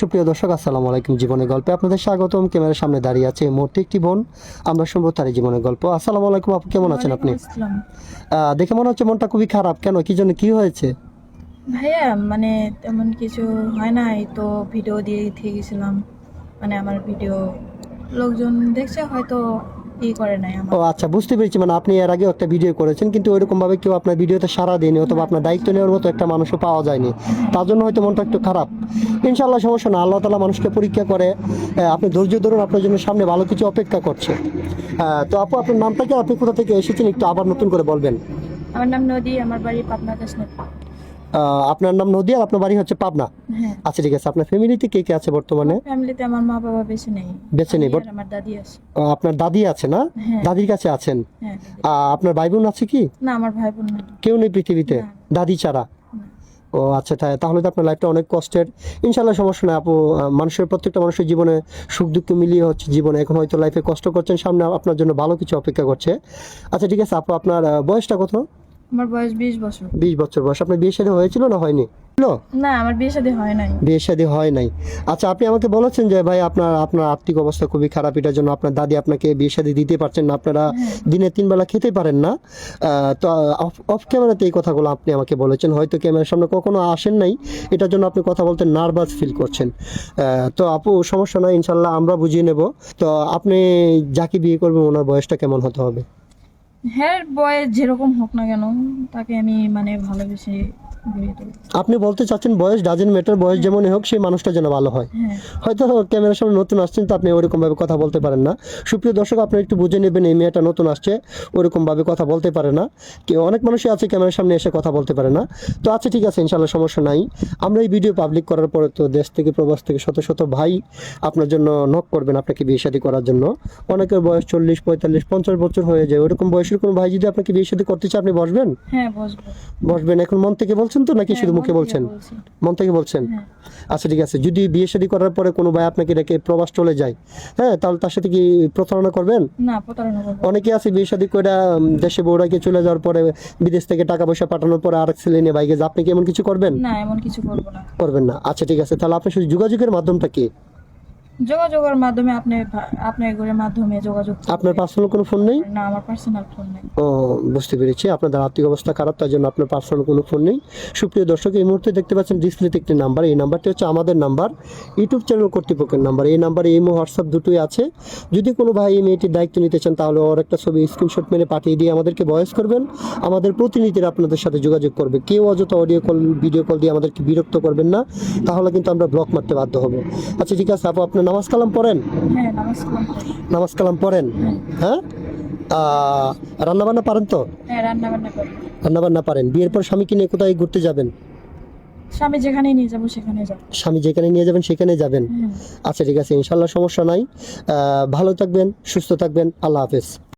সুপ্রিয় দর্শক আসসালামু আলাইকুম জীবনের গল্পে। আপনাদের স্বাগতম। ক্যামেরার সামনে দাঁড়িয়ে আছে এই মুহূর্তে একটি বোন। আমরা শুনব তার এই জীবনের গল্প। আসসালামু আলাইকুম আপু কেমন আছেন আপনি? দেখে মনে হচ্ছে মনটা খুবই খারাপ। কেন কি জন্য কি হয়েছে? ভাইয়া মানে তেমন কিছু হয় নাই। তো ভিডিও দিয়ে দিয়ে গেছিলাম মানে আমার ভিডিও লোকজন দেখছে হয়তো ই করে নাই আমার। ও আচ্ছা বুঝতে পেরেছি। মানে আপনি এর আগেও একটা ভিডিও করেছেন কিন্তু ওইরকম ভাবে কেউ আপনার ভিডিওতে সারা দেয়নি অথবা আপনার দায়িত্ব নেওয়ার মতো একটা মানুষও পাওয়া যায়নি। তার জন্য হয়তো মনটা একটু খারাপ। ইনশাল্লাহ সমস্যা না আল্লাহ তালা মানুষকে পরীক্ষা করে আপনি ধৈর্য ধরুন আপনার জন্য সামনে ভালো কিছু অপেক্ষা করছে। তো আপু আপনার নামটা কি? আপনি কোথা থেকে এসেছেন? একটু আবার নতুন করে বলবেন। আমার নাম নদী আমার বাড়ি পাবনা কাশ্মীর আপনার নাম নদী আর আপনার বাড়ি হচ্ছে পাবনা। হ্যাঁ। আচ্ছা ঠিক আছে। আপনার ফ্যামিলিতে কে কে আছে বর্তমানে? ফ্যামিলিতে আমার মা বাবা বেশি নেই বেঁচে নেই, আমার দাদি আছে। আপনার দাদি আছে না? হ্যাঁ। দাদির কাছে আছেন? হ্যাঁ আপনার ভাই বোন আছে কি? না আমার ভাই বোন নেই। কেউ নেই পৃথিবীতে? দাদি ছাড়া? ও আচ্ছা তাই তাহলে তো আপনার লাইফটা অনেক কষ্টের। ইনশাল্লাহ সমস্যা নেই। আপু মানুষের প্রত্যেকটা মানুষের জীবনে সুখ দুঃখ মিলিয়ে হচ্ছে জীবনে। এখন হয়তো লাইফে কষ্ট করছেন সামনে আপনার জন্য ভালো কিছু অপেক্ষা করছে। আচ্ছা ঠিক আছে আপু আপনার বয়সটা কত? আমার বয়স বিশ বছর। বিশ বছর বয়স। আপনার বিয়ে শাদী হয়েছিল না হয়নি? না আমার বিয়ে শাদী হয় নাই। বিয়ে শাদী হয় নাই। আচ্ছা আপনি আমাকে বলেছেন যে ভাই আপনার আপনার আর্থিক অবস্থা খুবই খারাপ। এটার জন্য আপনার দাদি আপনাকে বিয়ে শাদী দিতে পারছেন না। আপনারা দিনে তিন বেলা খেতে পারেন না। তো অফ ক্যামেরাতে এই কথাগুলো আপনি আমাকে বলেছেন। হয়তো ক্যামেরার সামনে কখনো আসেন নাই। এটার জন্য আপনি কথা বলতে নার্ভাস ফিল করছেন। তো আপু সমস্যা নাই ইনশাল্লাহ আমরা বুঝিয়ে নেব। তো আপনি যাকে বিয়ে করবেন ওনার বয়সটা কেমন হতে হবে? হ্যাঁ বয়স যেরকম হোক না কেন তাকে আমি মানে ভালোবেসে আপনি বলতে চাচ্ছেন বয়স ডাজেন্ট ম্যাটার বয়স যেমনই হোক সেই মানুষটা যেন ভালো হয়। হ্যাঁ। হয়তো ক্যামেরার সামনে নতুন আসছেন তো আপনি ওরকম ভাবে কথা বলতে পারেন না। সুপ্রিয় দর্শক আপনি একটু বুঝে নেবেন এই মেয়েটা নতুন আসছে ওরকম ভাবে কথা বলতে পারে না। কেউ অনেক মানুষই আছে ক্যামেরার সামনে এসে কথা বলতে পারে না। তো আচ্ছা ঠিক আছে ইনশাল্লাহ সমস্যা নাই। আমরা এই ভিডিও পাবলিক করার পরে তো দেশ থেকে প্রবাস থেকে শত শত ভাই আপনার জন্য নক করবেন আপনাকে বিয়ে শাদী করার জন্য। অনেকের বয়স চল্লিশ পঁয়তাল্লিশ পঞ্চাশ বছর হয়ে যায়। ওরকম বয়সের কোনো ভাই যদি আপনাকে বিয়ে শাদী করতে চায় আপনি বসবেন? হ্যাঁ বসবেন এখন মন থেকে বলছেন তো নাকি শুধু হ্যাঁ, মুখে বলছেন? মন থেকে বলছেন? হ্যাঁ। আচ্ছা ঠিক আছে। যদি বিয়ে শাদী করার পরে কোনো ভাই আপনাকে রেখে প্রবাস চলে যায় হ্যাঁ তাহলে তার সাথে কি প্রতারণা করবেন? না প্রতারণা অনেকে আছে বিয়ে শাদী করে দেশে বউরাকে চলে যাওয়ার পরে বিদেশ থেকে টাকা পয়সা পাঠানোর পরে আরেক ছেলে নিয়ে বাইকে আপনি কি এমন কিছু করবেন? না এমন কিছু করব না। করবেন না। আচ্ছা ঠিক আছে। তাহলে আপনার শুধু যোগাযোগের মাধ্যমটা কি? যোগাযোগের মাধ্যমে আপনি আপনার এগুলোর মাধ্যমে যোগাযোগ আপনার পার্সোনাল কোনো ফোন নেই? না আমার পার্সোনাল ফোন নেই। ও বুঝতে পেরেছি। আপনাদের আর্থিক অবস্থা খারাপ তার জন্য আপনার পার্সোনাল কোনো ফোন নেই। সুপ্রিয় দর্শক এই মুহূর্তে দেখতে পাচ্ছেন ডিসপ্লেতে একটি নাম্বার এই নাম্বারটি হচ্ছে আমাদের নাম্বার ইউটিউব চ্যানেল কর্তৃপক্ষের নাম্বার এই নাম্বারে ইমো হোয়াটসঅ্যাপ দুটোই আছে। যদি কোনো ভাই এই মেয়েটির দায়িত্ব নিতে চান তাহলে ওর একটা ছবি স্ক্রিনশট মেরে পাঠিয়ে দিয়ে আমাদেরকে ভয়েস করবেন। আমাদের প্রতিনিধিরা আপনাদের সাথে যোগাযোগ করবে। কেউ অযথা অডিও কল ভিডিও কল দিয়ে আমাদেরকে বিরক্ত করবেন না। তাহলে কিন্তু আমরা ব্লক মারতে বাধ্য হব। আচ্ছা ঠিক আছে আপু আপনার নামাজ কালাম পড়েন? হ্যাঁ নামাজ কালাম পড়েন? হ্যাঁ? রান্না বান্না পারেন তো? হ্যাঁ রান্না বান্না পারেন। বিয়ের পর স্বামীকে নিয়ে কোথায় ঘুরতে যাবেন? স্বামী যেখানে নিয়ে যাব সেখানে যাব। স্বামী যেখানে নিয়ে যাবেন সেখানে যাবেন? হ্যাঁ আচ্ছা ঠিক আছে ইনশাল্লাহ সমস্যা নাই। ভালো থাকবেন সুস্থ থাকবেন। আল্লাহ হাফেজ।